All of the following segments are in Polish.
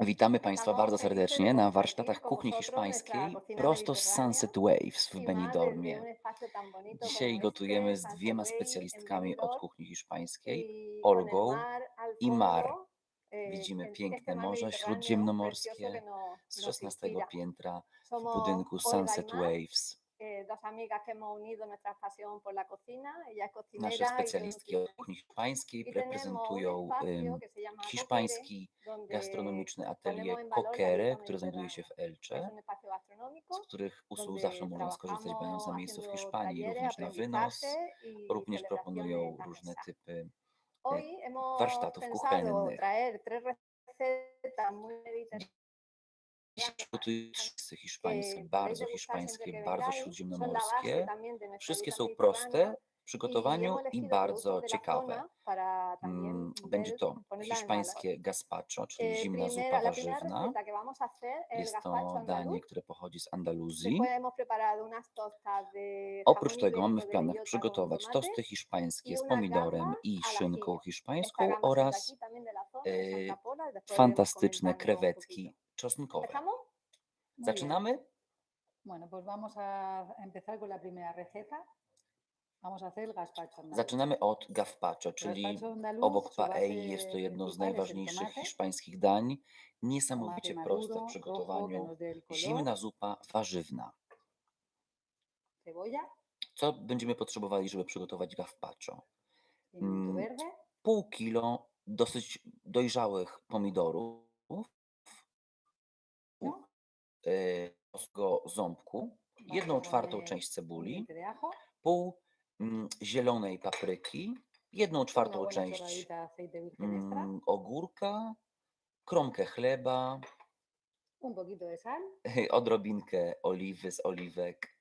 Witamy Państwa bardzo serdecznie na warsztatach kuchni hiszpańskiej prosto z Sunset Waves w Benidormie. Dzisiaj gotujemy z dwiema specjalistkami od kuchni hiszpańskiej, y Olgą i Mar. eh, Widzimy piękne morze śródziemnomorskie no- z nos 16 inspira. piętra w budynku y Sunset Waves. Eh, dos amigas que hemos unido nuestra pasión por la cocina. Ella es Nasze cocinera y specjalistki od kuchni hiszpańskiej Y reprezentują hiszpański gastronomiczny atelier dieta który znajduje się w gastronómico z których usług zawsze można skorzystać będąc na miejscu w Hiszpanii, również na wynos. y Również proponują różne typy hemos warsztatów kuchennych. Dziś gotuję trzy hiszpańskie, bardzo hiszpańskie, bardzo śródziemnomorskie. Wszystkie są proste w y przygotowaniu i bardzo ciekawe. Mm, Będzie to valor. hiszpańskie gazpacho, czyli Eh, zimna zupa warzywna. Jest to danie, które pochodzi z Andaluzji. Tostas de Oprócz tego mamy w planach przygotować tosty hiszpańskie y z pomidorem i szynką hiszpańską oraz y fantastyczne krewetki. Czosnkowe. Zaczynamy? Bueno, pues vamos a empezar con la primera receta. Vamos a hacer el gazpacho andaluz. Zaczynamy od gazpacho, czyli andaluz, obok paei jest to jedno z najważniejszych hiszpańskich dań. Niesamowicie proste w przygotowaniu. Zimna zupa warzywna. Co będziemy potrzebowali, żeby przygotować gazpacho? Mm, Pół kilo dosyć dojrzałych pomidorów. Ostrego ząbku, jedną czwartą część cebuli, pół mm, zielonej papryki, jedną czwartą część mm, ogórka, kromkę chleba, odrobinkę oliwy z oliwek,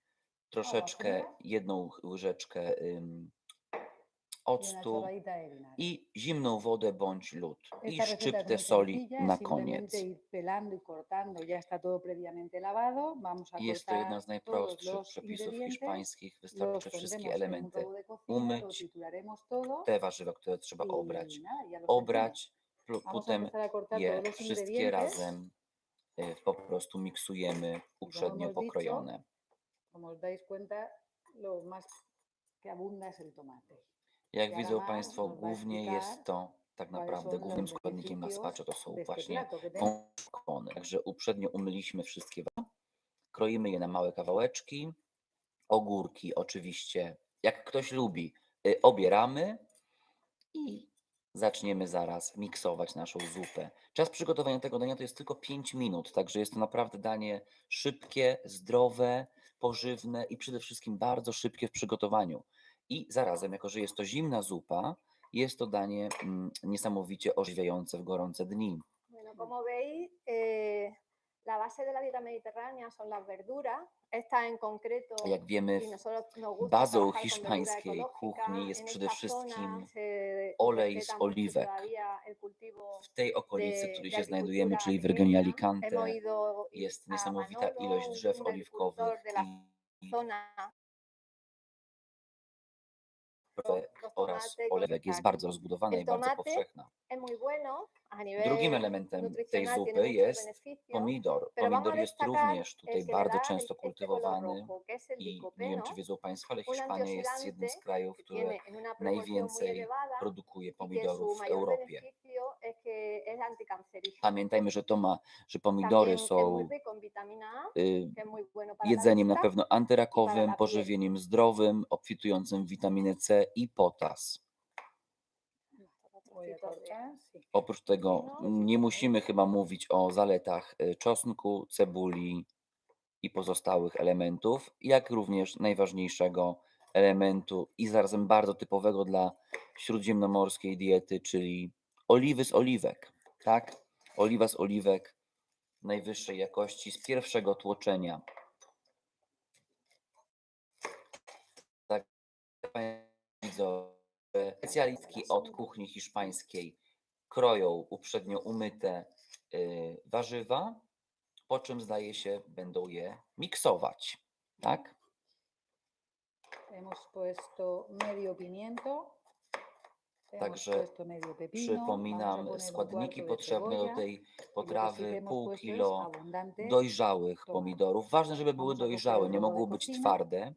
troszeczkę, jedną łyżeczkę octu vinagre. i zimną wodę bądź lód i szczyptę soli na koniec. y Jest to jedna z najprostszych przepisów hiszpańskich. Wystarczy wszystkie elementy umyć, te warzywa, które trzeba obrać, y obrać, a potem je wszystkie razem y, po prostu miksujemy uprzednio pokrojone. Como os dais cuenta, lo más que abunda es el tomate. Jak widzą Państwo, głównie jest to tak cuáles naprawdę głównym składnikiem beneficios gazpacho to są właśnie wączkony. Także uprzednio umyliśmy wszystkie kroimy je na małe kawałeczki, ogórki oczywiście, jak ktoś lubi, y, obieramy i zaczniemy zaraz miksować naszą zupę. Czas przygotowania tego dania to jest tylko 5 minut, także jest to naprawdę danie szybkie, zdrowe, pożywne i przede wszystkim bardzo szybkie w przygotowaniu. I zarazem, jako że jest to zimna zupa, jest to danie mm, niesamowicie ożywiające w gorące dni. Bueno, como veis, eh, la base de la dieta mediterránea son las verduras. Esta en concreto, Jak wiemy, y nosotros nos gusta bazą trabajar con verdura hiszpańskiej ecológica. kuchni jest En przede esta zona wszystkim se olej z respeta mucho oliwek. todavía el cultivo w tej okolicy, w której się znajdujemy, czyli w regionie. Alicante, jest niesamowita ilość drzew oliwkowych i zona los oraz olewek jest tak. bardzo rozbudowana i bardzo powszechna. Drugim elementem tej zupy jest pomidor. Pomidor jest również tutaj bardzo często kultywowany i nie wiem, czy wiedzą Państwo, ale Hiszpania jest jednym z krajów, które najwięcej produkuje y pomidorów w Europie. Pamiętajmy, że to ma, że pomidory są y, jedzeniem na pewno antyrakowym, piel. pożywieniem zdrowym, obfitującym w witaminę C i potas. Voy a Trocitos de- cortar, sí. Oprócz tego No, nie musimy chyba mówić o zaletach y, czosnku, cebuli i pozostałych elementów, jak również najważniejszego elementu i zarazem bardzo typowego dla śródziemnomorskiej diety, czyli oliwy z oliwek. Tak? Oliwa z oliwek najwyższej jakości z pierwszego tłoczenia. Tak, widzą specjalistki od kuchni hiszpańskiej kroją uprzednio umyte y, warzywa, po czym zdaje się będą je miksować. Tak? Hemos puesto medio pimiento, Także Przypominam składniki potrzebne do tej y potrawy, pół kilo dojrzałych pomidorów. Ważne, żeby były dojrzałe, nie mogły być twarde.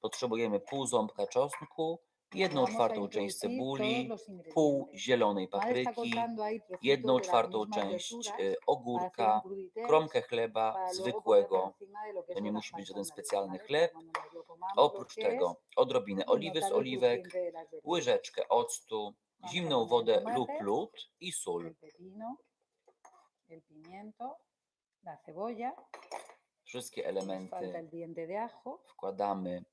Potrzebujemy pół ząbka czosnku, jedną czwartą część cebuli, pół zielonej está papryki, jedną czwartą część e, ogórka, kromkę chleba zwykłego. To nie musi być żaden specjalny chleb. Oprócz tego odrobinę oliwy z oliwek, łyżeczkę octu, zimną wodę lub lód i sól. Wszystkie elementy wkładamy.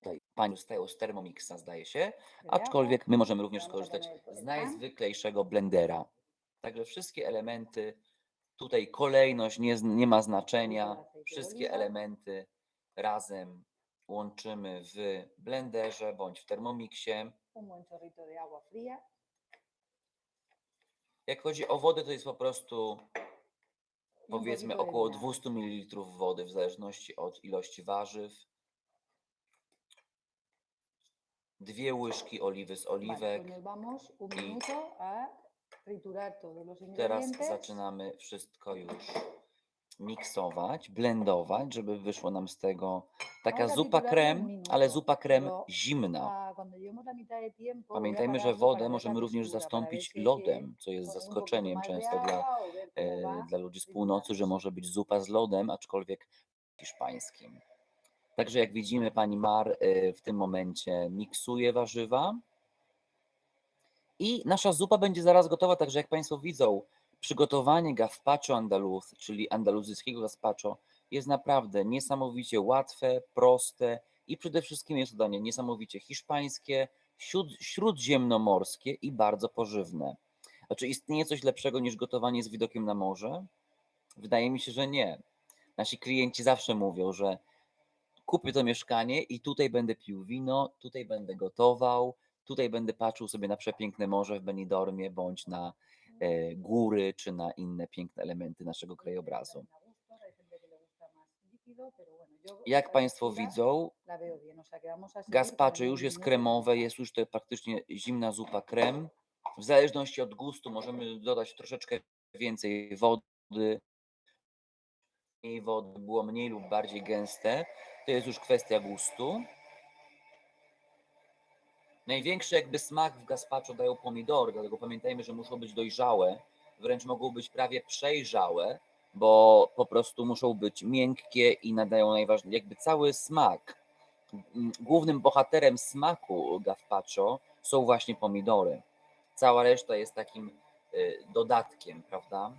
Tutaj pani dostają z Thermomixa, zdaje się, aczkolwiek my możemy również skorzystać z najzwyklejszego blendera. Także wszystkie elementy, tutaj kolejność nie, nie ma znaczenia, wszystkie elementy razem łączymy w blenderze bądź w Thermomixie. Jak chodzi o wodę, to jest po prostu powiedzmy około vinagre. 200 ml wody w zależności od ilości warzyw. Dwie łyżki oliwy z Vale, oliwek. pues nos vamos un minuto a triturar todos los Teraz ingredientes. zaczynamy wszystko już miksować, blendować, żeby wyszło nam z tego taka Ahora zupa un krem, ale zupa krem pero zimna. a cuando llevemos la mitad de tiempo voy a Pamiętajmy, że wodę możemy również textura, para ver zastąpić si hay que lodem, co jest poner un poquito zaskoczeniem más de często dla, agua o ver cómo e, dla ludzi z północy, że triturándose. może być zupa z lodem, aczkolwiek hiszpańskim. Także jak widzimy, pani Mar e, w tym momencie miksuje warzywa. I nasza zupa będzie zaraz gotowa, także jak Państwo widzą, przygotowanie gazpacho andaluz, czyli andaluzyjskiego gazpacho, jest naprawdę niesamowicie łatwe, proste i przede wszystkim jest to danie niesamowicie hiszpańskie, śród, śródziemnomorskie i bardzo pożywne. A czy istnieje coś lepszego niż gotowanie z widokiem na morze? Wydaje mi się, że nie. Nasi klienci zawsze mówią, że kupię to mieszkanie i tutaj będę pił wino, tutaj będę gotował, tutaj będę patrzył sobie na przepiękne morze w Benidormie, bądź na e, góry, czy na inne piękne elementy naszego krajobrazu. Jak Państwo widzą, con już jest kremowe, jest już to praktycznie zimna zupa krem. W zależności od gustu możemy dodać troszeczkę więcej wody. Mniej wody było mniej lub bardziej gęste. To jest już kwestia gustu. Największy jakby smak w gazpacho dają pomidory, dlatego pamiętajmy, że muszą być dojrzałe, wręcz mogą być prawie przejrzałe, bo po prostu muszą być miękkie i nadają najważniejszy, jakby cały smak. Mm, Głównym bohaterem smaku gazpacho są właśnie pomidory. Cała reszta jest takim y, dodatkiem, prawda?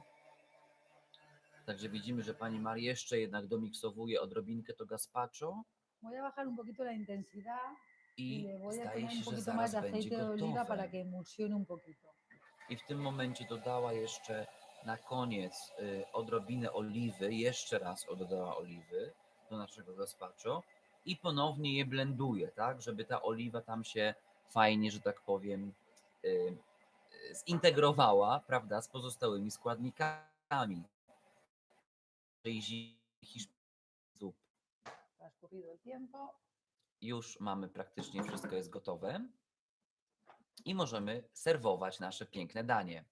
Także widzimy, że pani Mar jeszcze jednak domiksowuje odrobinkę to gazpacho Voy a bajar un poquito la intensidad y i le voy a zdaje poner się, un że poquito más zaraz de będzie aceite de oliva para gotowe. que emulsione un poquito. I w tym momencie dodała jeszcze na koniec y, odrobinę oliwy, jeszcze raz dodała oliwy do naszego gazpacho i ponownie je blenduje, tak, żeby ta oliwa tam się fajnie, że tak powiem, y, y, zintegrowała, prawda, z pozostałymi składnikami. Tej hiszpańskiej tiempo, Już mamy praktycznie wszystko jest gotowe i możemy serwować nasze piękne danie.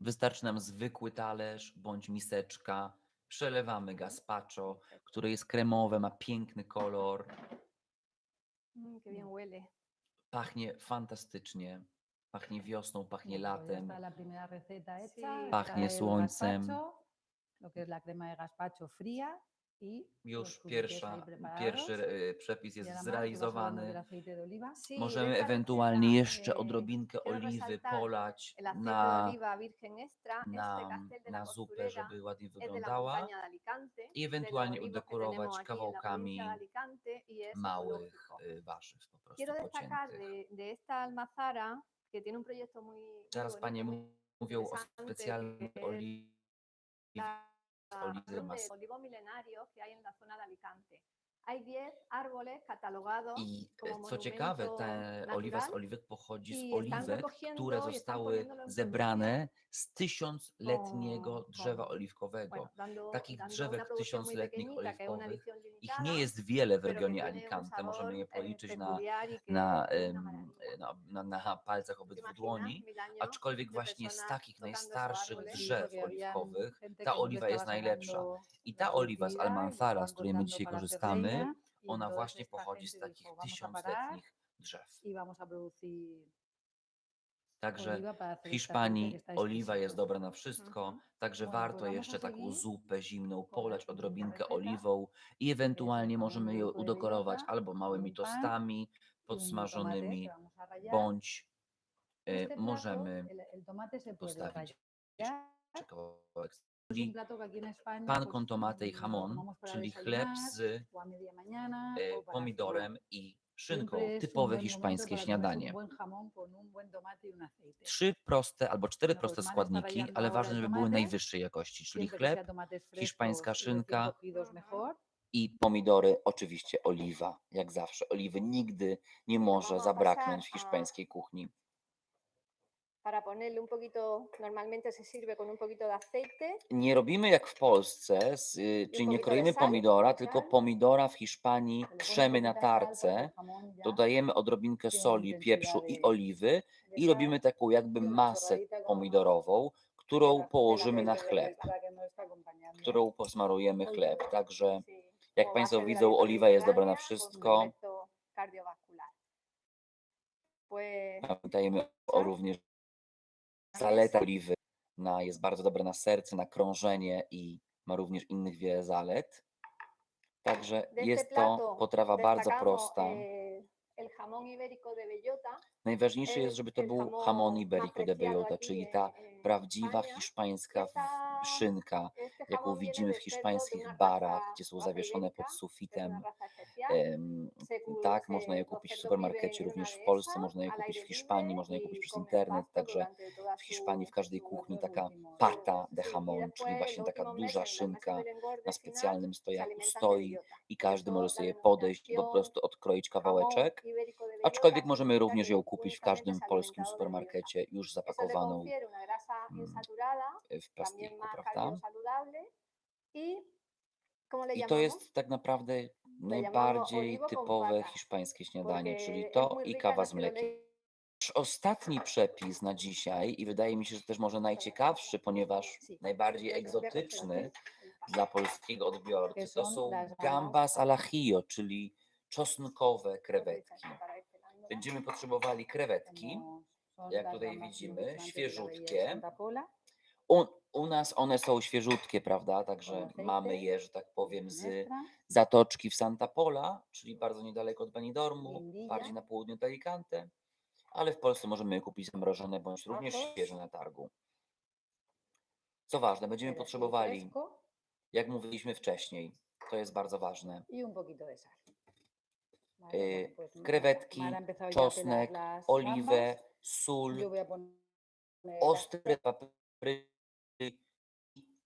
Wystarczy nam zwykły talerz bądź miseczka. Przelewamy gazpacho, które jest kremowe, ma piękny kolor, Mm, pachnie fantastycznie. Pachnie wiosną, pachnie latem. Pachnie słońcem. y Już pierwsza, pierwszy e, przepis Y jest del zrealizowany. Możemy ewentualnie jeszcze eh, odrobinkę oliwy polać na, na, na zupę, żeby ładnie wyglądała. i ewentualnie udekorować kawałkami y małych e, warzyw po prostu pociętych. Que tiene un proyecto muy, muy Zaraz panie mówią o specjalnej oliwie olivos milenarios que hay en la zona de Alicante. hay 10 árboles catalogados I co ciekawe, ta oliwa z oliwek pochodzi z oliwek, które zostały zebrane z tysiącletniego drzewa oliwkowego. Takich drzewek tysiącletnich oliwkowych, Ich nie jest wiele w regionie Alicante, możemy je eh, policzyć na, y na, na, na, na palcach ¿Te obydwu dłoni, aczkolwiek właśnie z takich najstarszych? Sí, drzew oliwkowych ta oliwa jest najlepsza. I ta oliwa z y Almanzara, z której my dzisiaj korzystamy, y ona właśnie pochodzi z takich tysiącletnich drzew. y vamos a producir Także w Hiszpanii oliwa jest dobra na wszystko, Mhm. także warto jeszcze taką zupę zimną polać odrobinkę receta, oliwą i ewentualnie możemy ją udekorować albo małymi tostami podsmażonymi, bądź e, możemy postawić kawałek pan con tomate i jamon, czyli chleb z e, pomidorem i szynką. Typowe hiszpańskie śniadanie. Trzy proste albo cztery proste składniki, ale ważne, żeby były najwyższej jakości, czyli chleb hiszpańska szynka i pomidory, oczywiście oliwa, jak zawsze. Oliwy nigdy nie może zabraknąć w hiszpańskiej kuchni. Para ponerle un poquito, normalmente se sirve con un poquito de aceite, Nie robimy jak w Polsce, z, y, czyli nie kroimy pomidora, tylko pomidora w Hiszpanii trzemy na tarce, ya. Dodajemy odrobinkę soli, pieprzu i oliwy i robimy taką jakby y masę pomidorową, którą położymy na chleb, acompañando. którą posmarujemy chleb. Także jak Państwo widzą, oliwa jest dobra na wszystko. Pamiętajmy o również zaleta oliwy. Na, jest bardzo dobra na serce, na krążenie i ma również innych wiele zalet. Także jest to potrawa bardzo destacamos, prosta. Najważniejsze jest, es żeby to był jamón iberico de bellota, czyli ta prawdziwa hiszpańska szynka, jaką jamón widzimy w hiszpańskich barach, gdzie są zawieszone pod sufitem. tak, można je kupić w supermarkecie również w Polsce, można je kupić w Hiszpanii, można je y kupić przez internet, także w Hiszpanii w każdej kuchni taka pata de y jamon, czyli właśnie taka duża szynka na specjalnym stojaku stoi i każdy może sobie podejść i po prostu odkroić jamón kawałeczek. Aczkolwiek możemy również ją kupić w każdym polskim supermarkecie już zapakowaną mm, w plastiku, prawda? cardiosaludable y, ¿cómo le I to jest tak naprawdę najbardziej typowe hiszpańskie śniadanie, czyli to i kawa z mlekiem. Ostatni przepis na dzisiaj i wydaje mi się, że też może najciekawszy, ponieważ najbardziej egzotyczny dla polskiego odbiorcy, to są gambas al ajillo, czyli czosnkowe krewetki. Para este lado. Będziemy potrzebowali krewetki. Son jak tutaj widzimy, świeżutkie. U, u nas one są świeżutkie, prawda? Także mamy je, że tak powiem, z zatoczki w Santa Pola, czyli bardzo niedaleko od Benidormu, bardziej na południu od Alicante, ale w Polsce możemy je kupić zamrożone bądź również świeże na targu. Co ważne, będziemy potrzebowali, jak mówiliśmy wcześniej, to jest bardzo ważne, y un poquito de sal. Vale, Eh, bueno, pues Mara- krewetki, a pelar czosnek, oliwę, sól, ostre papryki.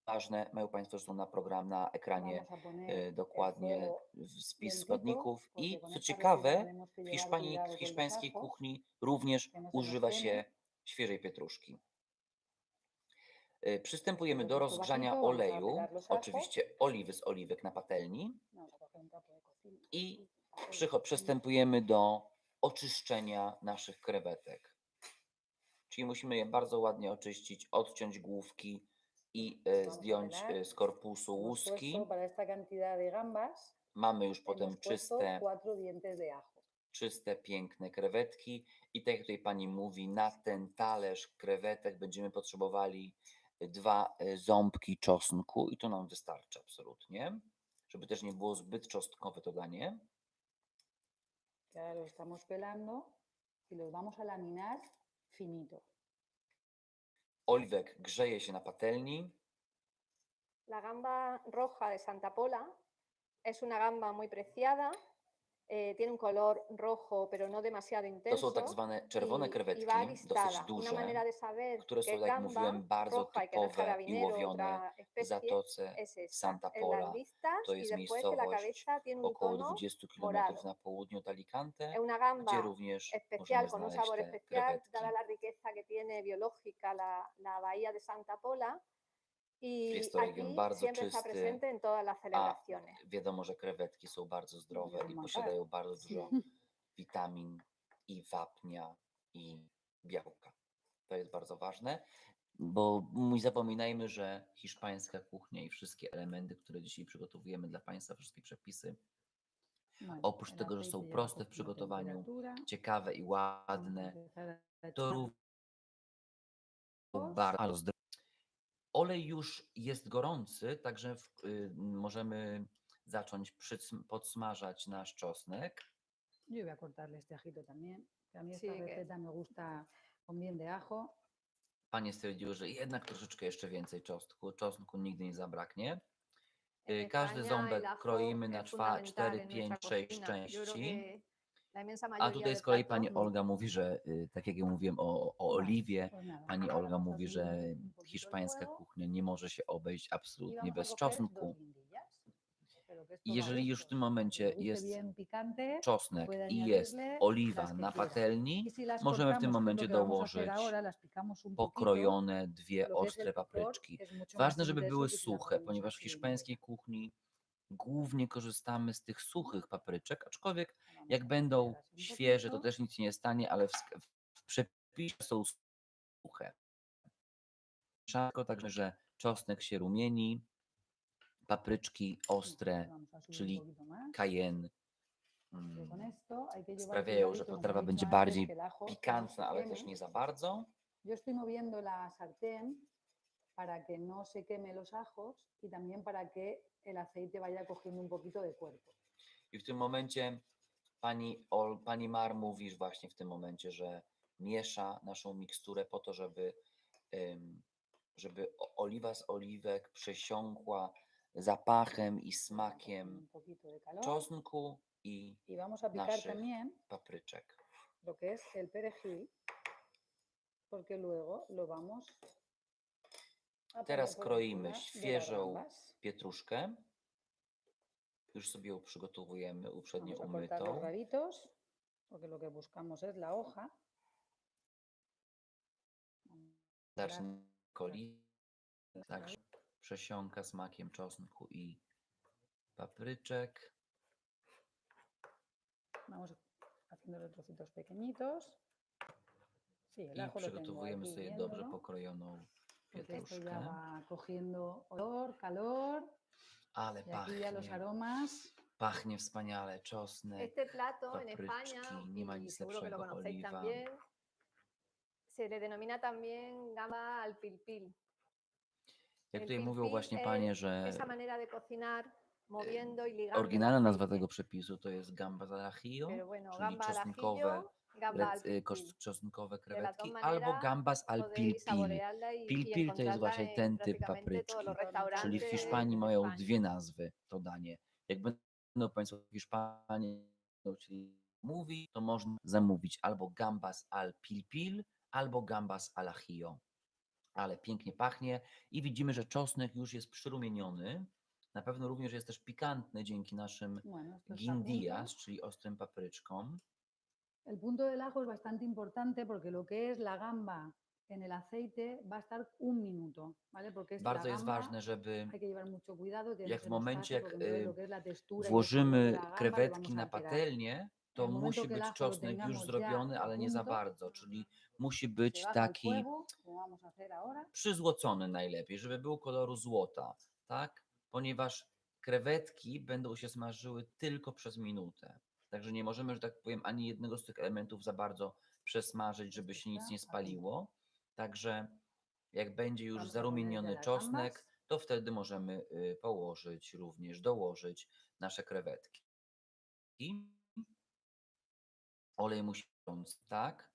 Ważne, mają Państwo zresztą na program na ekranie e, dokładnie w- spis składników i co ciekawe, w Hiszpanii, w hiszpańskiej kuchni również używa się świeżej pietruszki. E, Przystępujemy do rozgrzania oleju, oczywiście oliwy z oliwek na patelni i przystępujemy do oczyszczenia naszych krewetek. Czyli musimy je bardzo ładnie oczyścić, odciąć główki i e, zdjąć e, z korpusu łuski. Mamy już potem czyste, czyste, piękne krewetki. I tak jak tutaj pani mówi, na ten talerz krewetek będziemy potrzebowali dwa e, ząbki czosnku i to nam wystarczy absolutnie, żeby też nie było zbyt czosnkowe to danie. Ahora los estamos pelando y los vamos a laminar finito. Oliwek grzeje się na patelni. La gamba roja de Santa Pola es una gamba muy preciada tiene un color rojo, pero no demasiado To intenso. są tak zwane czerwone y- y krewetki, va dosyć listada. Una duże, manera de saber które que są, es jak gamba mówiłem, bardzo roja y que no es typowe i carabinero, łowione otra w especie, Zatoce es esta. Santa En Pola. las listas To y jest después que la miejscowość cabeza tiene un około tono 20 km morado. na południu od Alicante, Es una gdzie gamba również especial, możemy con un znaleźć sabor te especial, krewetki. dada la riqueza que tiene biológica la, la bahía de Santa Pola. Y Jest to region aquí bardzo siempre está czysty, presente en todas las celebraciones. Wiadomo, że krewetki są bardzo zdrowe i Matar. posiadają bardzo dużo witamin i wapnia i białka. To jest bardzo ważne, bo nie zapominajmy, że hiszpańska kuchnia i wszystkie elementy, które dzisiaj przygotowujemy dla Państwa, wszystkie przepisy, Bueno, Oprócz tego, że są proste w przygotowaniu, ciekawe i a ładne, a to również bardzo zdrowe. Olej już jest gorący, także w, y, możemy zacząć podsmażać nasz czosnek. Yo voy a cortarle este ajito también, que a mí Sí, esta que- receta me gusta con bien de ajo. Panie stwierdziły, że jednak troszeczkę jeszcze więcej czosnku. Czosnku nigdy nie zabraknie. Y, Każdy ząbek kroimy na czwa- fundamental 4, en 5, nuestra 6 cocina. Yo creo części. A tutaj z kolei platos pani Olga mówi, że y, tak jak ja mówiłem o, o oliwie, Pues nada, pani Olga mówi, że hiszpańska kuchnia nie może się obejść y absolutnie bez czosnku. jeżeli już w tym momencie jest czosnek i jest oliwa na patelni, Y możemy w tym momencie dołożyć pokrojone dwie ostre papryczki. Ważne, żeby były las suche, ponieważ w hiszpańskiej kuchni głównie korzystamy z tych suchych papryczek, aczkolwiek Vamos jak będą świeże, to też nic się nie stanie, ale w, w przepisie są suche. Szybko, także, że czosnek się rumieni, papryczki ostre, subir un czyli Pero con mm, sprawiają, że potrawa będzie bardziej no pikantna, ale też nie za bardzo. Yo estoy moviendo la sartén para que no se queme los ajos y también para que el aceite vaya cogiendo un poquito de cuerpo. I w tym momencie pani, Ol, pani Mar mówisz właśnie w tym momencie, że miesza naszą miksturę po to, żeby, żeby oliwa z oliwek przesiąkła zapachem i smakiem czosnku i y vamos a picar naszych también papryczek. lo que es el perejil porque luego lo vamos Teraz kroimy świeżą pietruszkę. Już sobie ją przygotowujemy uprzednio umytą. Zacznę koli. Także przesiąka smakiem czosnku i papryczek. Vamos haciendo los trocitos pequeñitos. Sí, el I ajo lo tengo przygotowujemy aquí sobie dobrze viéndolo, pokrojoną porque esto ya va cogiendo olor, calor Ale y aquí ya los pachnie, aromas. pachnie wspaniale czosnek. Este plato en papryczki, España, nie ma y nic seguro que lo lepszego conocéis oliwa. también, se le denomina también gamba al pilpil. Jak el tutaj mówią pilpil właśnie es panie, że Esa manera de cocinar moviendo y ligando. el oryginalna nazwa tego przepisu to jest gamba al ajillo, Pero bueno, czyli gamba al ajillo, al rec- y, czosnkowe krewetki, albo gambas al pilpil. saborearla y- y Pilpil to jest właśnie en ten typ papryczki. Czyli w Hiszpanii mają dwie nazwy to danie. Jak będą Państwo w Hiszpanii nauczyli mówić, to można zamówić albo gambas al pilpil, albo gambas al ajillo. Ale pięknie pachnie i widzimy, że czosnek już jest przyrumieniony. Na pewno również jest też pikantny dzięki naszym guindillas, czyli ostrym papryczkom. El punto del ajo es bastante importante porque lo que es la gamba en el aceite va a estar un minuto, ¿vale? Porque es la Bardzo jest gamba, ważne, żeby hay que llevar mucho cuidado. Jak w momencie, jak, entonces y, włożymy krewetki na patelnię, to musi być czosnek już zrobiony, ale nie za bardzo, czyli musi być taki przyzłocony najlepiej, żeby był koloru złota, tak? Ponieważ krewetki będą się smażyły tylko przez minutę. Także nie możemy, że tak powiem, ani jednego z tych elementów za bardzo przesmażyć, żeby się nic nie spaliło. Także jak będzie już zarumieniony czosnek, to wtedy możemy y, położyć również, dołożyć nasze krewetki. I olej musi tak,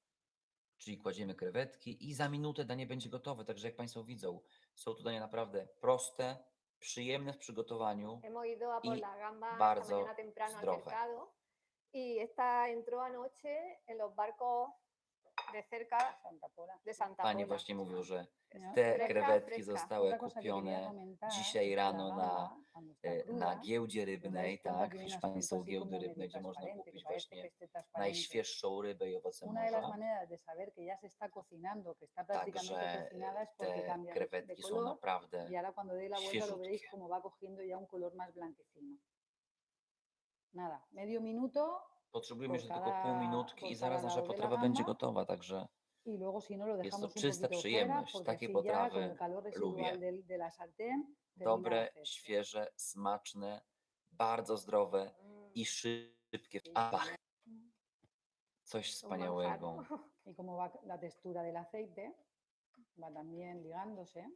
czyli kładziemy krewetki i za minutę danie będzie gotowe. Także jak Państwo widzą, są to dania naprawdę proste, przyjemne w przygotowaniu. Esta bardzo zdrowe. Y esta entró anoche en los barcos de cerca Santa Pola. de Santa Pani Pola. właśnie mówił, że No, te fresca, krewetki fresca. zostały kupione dzisiaj la rano na, e, na giełdzie rybnej, tak? como rybne, medio gdzie można kupić właśnie najświeższą rybę i owoce Una de las morza. maneras de saber que ya se está cocinando, que está prácticamente Także cocinada, es porque te krewetki są color naprawdę y Nada, medio minuto Potrzebujemy jeszcze tylko pół minutki i zaraz nasza de potrawa będzie gotowa, także y luego si no lo Jest to czysta fuera przyjemność. porque Takie con potrawy lubię. del- de la sartén de dobre, świeże, smaczne, bardzo zdrowe Mm, i szybkie. Coś wspaniałego. manjar. Y como va la textura del aceite, va también ligándose.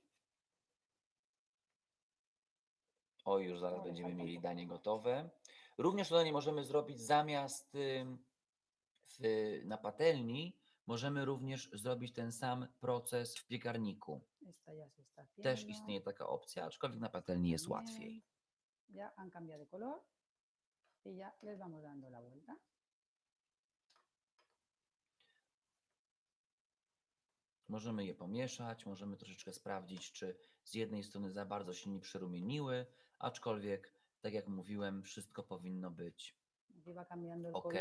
O, już zaraz będziemy mieli danie gotowe. Również to danie możemy zrobić zamiast w, na patelni, możemy również zrobić ten sam proces w piekarniku. Też istnieje taka opcja, aczkolwiek na patelni jest łatwiej. Ya han cambiado color y ya les vamos dando la vuelta. Możemy je pomieszać, możemy troszeczkę sprawdzić, czy z jednej strony za bardzo się nie przerumieniły, aczkolwiek, tak jak mówiłem, wszystko powinno być Ok.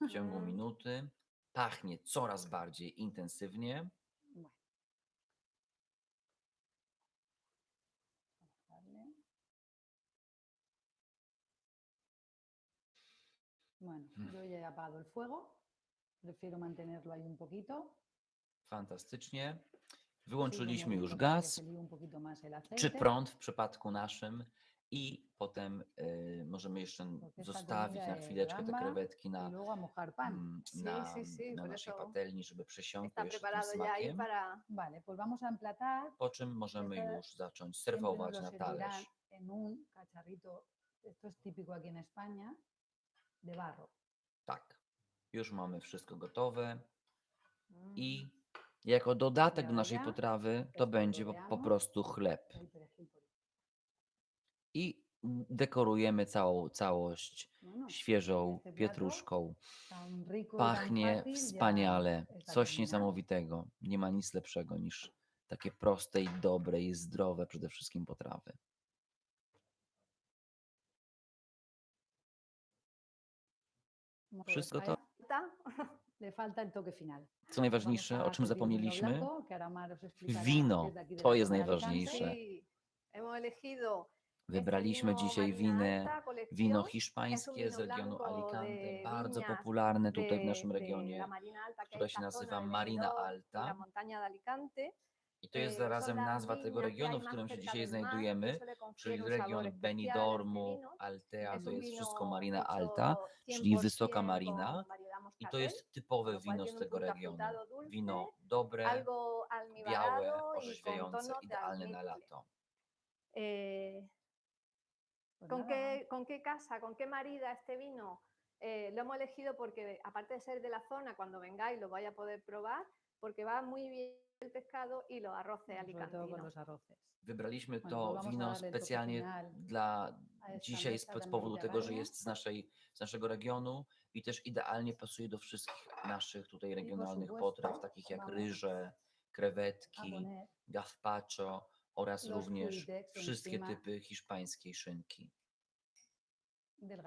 w ciągu minuty. Pachnie coraz bardziej intensywnie. Bueno. Vamos a darle. Bueno, Mm. yo ya he apagado el fuego. Prefiero mantenerlo ahí un poquito. Fantastycznie. Wyłączyliśmy już gaz czy prąd w przypadku naszym i potem y, możemy jeszcze esta zostawić na chwileczkę te krewetki na, mm, na, na naszej patelni, żeby przesiąkło Está jeszcze tym smakiem. Po czym możemy już zacząć serwować na talerz. Tak. Już mamy wszystko gotowe Mm, i jako dodatek do naszej potrawy to będzie po, po prostu chleb. I dekorujemy całą całość świeżą pietruszką. Pachnie wspaniale. Coś niesamowitego. Nie ma nic lepszego niż takie proste i dobre i zdrowe przede wszystkim potrawy. Wszystko to, co najważniejsze, o czym zapomnieliśmy, Wino, to jest najważniejsze. Wybraliśmy dzisiaj colección wino hiszpańskie z regionu Alicante, bardzo popularne tutaj w naszym regionie, es się nazywa Marina y Alta. I to jest zarazem nazwa tego regionu, w którym się dzisiaj y znajdujemy, czyli region Benidormu. Altea, to jest wszystko Marina Alta, czyli wysoka 100% marina. I to jest typowe wino z tego regionu. Wino dobre, białe, y orzeźwiające, idealne na lato. Pues ¿Con qué, ¿Con qué casa, con qué marida este vino? Eh, lo hemos elegido porque, aparte de ser de la zona, cuando vengáis lo vais a poder probar, porque va muy bien el pescado y los arroces alicantinos. Wybraliśmy to wino specjalnie dla dzisiaj z powodu tego, że jest z, naszej, z naszego regionu i też idealnie pasuje do wszystkich naszych tutaj por regionalnych potraw, takich jak ryże, krewetki, gazpacho oraz również wszystkie typy hiszpańskiej szynki.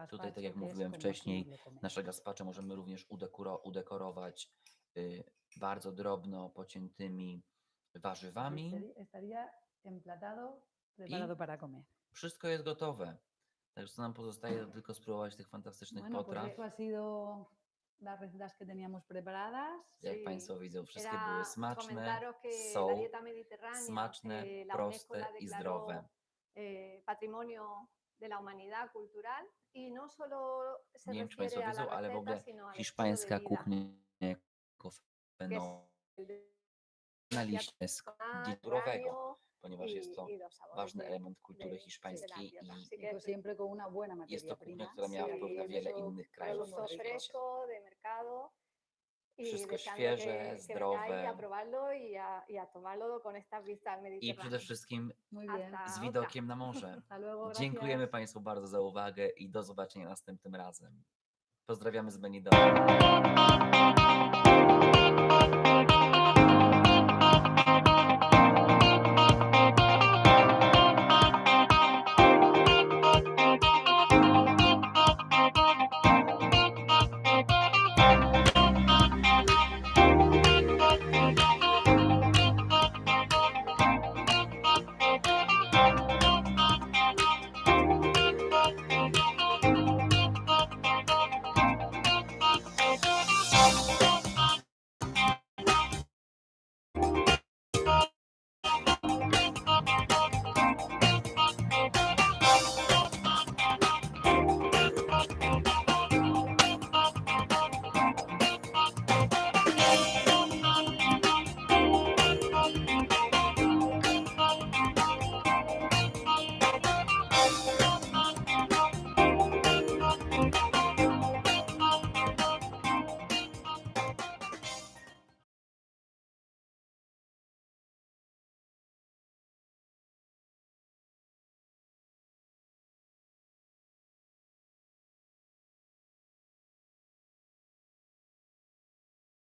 Tutaj, tak jak mówiłem wcześniej, nasze gazpacze możemy również udekoro, udekorować y, bardzo drobno pociętymi warzywami. comer. Wszystko jest gotowe. Także co nam pozostaje, to tylko spróbować tych fantastycznych potraw. Las recetas que teníamos preparadas. Jak Sí, Państwo widzą, wszystkie Era były smaczne, są smaczne, eh, proste i declaró zdrowe. eh, patrimonio de la humanidad cultural y no solo se Nie wiem, czy Państwo wiedzą, ale w ogóle hiszpańska kuchnia jako que es fenomenaliście el ponieważ jest to y, y los sabores ważny element kultury hiszpańskiej i Y jest to kuchnia, która miała wpływ na y wiele innych krajów y Wszystko świeże, zdrowe. y y I przede wszystkim z widokiem na morze. Dziękujemy. Państwu bardzo za uwagę i do zobaczenia następnym razem. Pozdrawiamy z Benidorm.